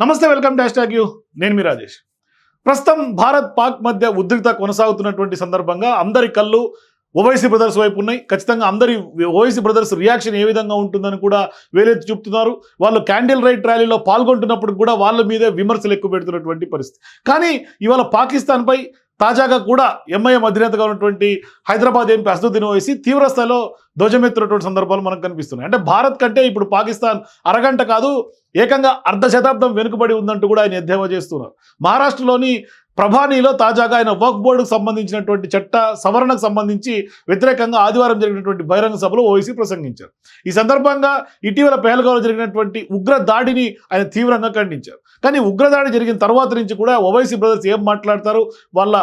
నమస్తే welcome dash tag you. నేను మీ రాజేష్. ప్రస్తుతం భారత్ పాక్ మధ్య ఉద్రిక్త కొనసాగుతున్నటువంటి సందర్భంగా అందరి కళ్ళు ఓవైసీ బ్రదర్స్ వైపు ఉన్నాయి. ఖచ్చితంగా అందరి ఓవైసీ బ్రదర్స్ రియాక్షన్ ఏ విధంగా ఉంటుందని కూడా వేలెత్తి చూపుతున్నారు. వాళ్ళు క్యాండిల్ రైట్ ర్యాలీలో పాల్గొంటున్నప్పుడు కూడా వాళ్ళ మీదే విమర్శలు ఎక్కువ పెడుతున్నటువంటి పరిస్థితి. కానీ ఇవాళ పాకిస్తాన్పై తాజాగా కూడా ఎంఐఎం అధినేతగా ఉన్నటువంటి హైదరాబాద్ ఎంపీ అసదుద్దీన్ ఓవైసీ తీవ్రస్థాయిలో ధ్వజమెత్తున్నటువంటి సందర్భాలు మనకు కనిపిస్తున్నాయి. అంటే భారత్ కంటే ఇప్పుడు పాకిస్తాన్ అరగంట కాదు ఏకంగా అర్ధ శతాబ్దం వెనుకబడి ఉందంటూ కూడా ఆయన ఎద్దేవా చేస్తున్నారు. మహారాష్ట్రలోని ప్రభానీలో తాజాగా ఆయన వర్క్ బోర్డుకు సంబంధించినటువంటి చట్ట సవరణకు సంబంధించి వ్యతిరేకంగా ఆదివారం జరిగినటువంటి బహిరంగ సభలో ఓవైసీ ప్రసంగించారు. ఈ సందర్భంగా ఇటీవల పేలగాలో జరిగినటువంటి ఉగ్ర దాడిని ఆయన తీవ్రంగా ఖండించారు. కానీ ఉగ్రదాడి జరిగిన తర్వాత నుంచి కూడా ఓవైసీ బ్రదర్స్ ఏం మాట్లాడతారు? వాళ్ళ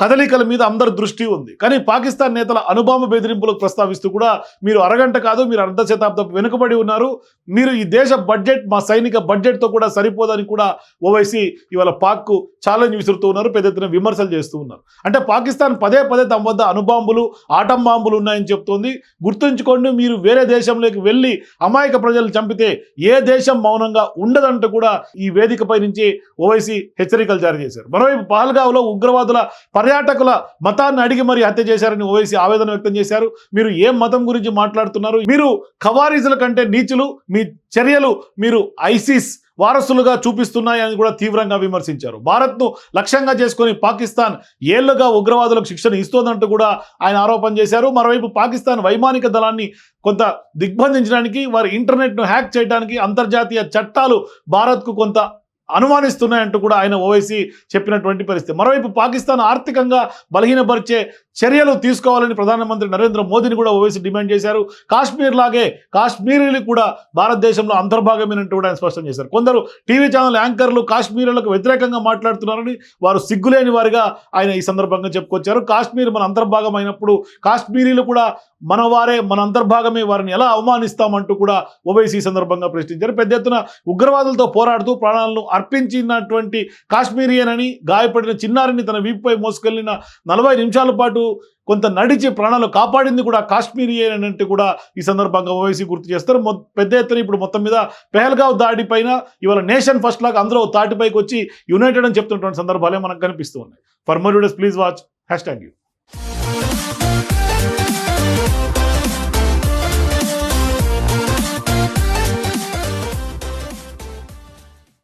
కదలికల మీద అందరి దృష్టి ఉంది. కానీ పాకిస్తాన్ నేతల అనుబామ బెదిరింపులకు ప్రస్తావిస్తూ కూడా మీరు అరగంట కాదు మీరు అర్ధ శతాబ్దం వెనుకబడి ఉన్నారు. మీరు ఈ దేశ బడ్జెట్ మా సైనిక బడ్జెట్తో కూడా సరిపోదని కూడా ఓవైసీ ఇవాళ పాక్కు ఛాలెంజ్ విసురుతూ ఉన్నారు పెద్ద ఎత్తున విమర్శలు చేస్తూ ఉన్నారు. అంటే పాకిస్తాన్ పదే పదే తమ వద్ద అనుబాంబులు ఆటం బాంబులు ఉన్నాయని చెప్తోంది. గుర్తుంచుకోండి మీరు వేరే దేశంలోకి వెళ్ళి అమాయక ప్రజలు చంపితే ఏ దేశం మౌనంగా ఉండదంటూ కూడా ఈ వేదికపై నుంచి ఓవైసీ హెచ్చరికలు జారీ చేశారు. మరోవైపు పహల్గావ్లో ఉగ్రవాదుల పర్యాటకుల మతాన్ని అడిగి మరి హత్య చేశారని ఓవైసీ ఆవేదన వ్యక్తం చేశారు. మీరు ఏం మతం గురించి మాట్లాడుతున్నారు? మీరు ఖవారీజుల కంటే నీచులు మీ చర్యలు మీరు ఐసిస్ వారసులుగా చూపిస్తున్నాయని కూడా తీవ్రంగా విమర్శించారు. భారత్ను లక్ష్యంగా చేసుకుని పాకిస్తాన్ ఏళ్ళుగా ఉగ్రవాదులకు శిక్షణ ఇస్తోందంటూ కూడా ఆయన ఆరోపణ చేశారు. మరోవైపు పాకిస్తాన్ వైమానిక దళాన్ని కొంత దిగ్బంధించడానికి వారి ఇంటర్నెట్ను హ్యాక్ చేయడానికి అంతర్జాతీయ చట్టాలు భారత్కు కొంత అనుమానిస్తున్నాయంటూ కూడా ఆయన ఓవైసీ చెప్పినటువంటి పరిస్థితి. మరోవైపు పాకిస్తాన్ ఆర్థికంగా బలహీనపరిచే చర్యలు తీసుకోవాలని ప్రధానమంత్రి నరేంద్ర మోదీని కూడా ఓవైసీ డిమాండ్ చేశారు. కాశ్మీర్ లాగే కాశ్మీరీలు కూడా భారతదేశంలో అంతర్భాగమైనట్టు కూడా ఆయన స్పష్టం చేశారు. కొందరు టీవీ ఛానల్ యాంకర్లు కాశ్మీరులకు వ్యతిరేకంగా మాట్లాడుతున్నారని వారు సిగ్గులేని వారిగా ఆయన ఈ సందర్భంగా చెప్పుకొచ్చారు. కాశ్మీర్ మన అంతర్భాగం అయినప్పుడు కాశ్మీరీలు కూడా మన వారే మన అంతర్భాగమే వారిని ఎలా అవమానిస్తామంటూ కూడా ఓవైసీ ఈ సందర్భంగా ప్రశ్నించారు. పెద్ద ఎత్తున ఉగ్రవాదులతో పోరాడుతూ ప్రాణాలను అర్పించినటువంటి కాశ్మీరియనని గాయపడిన చిన్నారిని తన వీపుపై మోసుకెళ్ళిన నలభై నిమిషాల పాటు కొంత నడిచి ప్రాణాలు కాపాడింది కూడా కాశ్మీరియన్ అంటే కూడా ఈ సందర్భంగా ఓవైసీ గుర్తు చేస్తారు. మొ- పెద్ద ఎత్తున ఇప్పుడు మొత్తం మీద పెహల్గావ్ దాడి పైన ఇవాళ నేషన్ ఫస్ట్ లాగా అందరూ తాటిపైకి వచ్చి యునైటెడ్ అని చెప్తున్నటువంటి సందర్భాలే మనకు కనిపిస్తూ ఉన్నాయి. For more please watch hashtag you.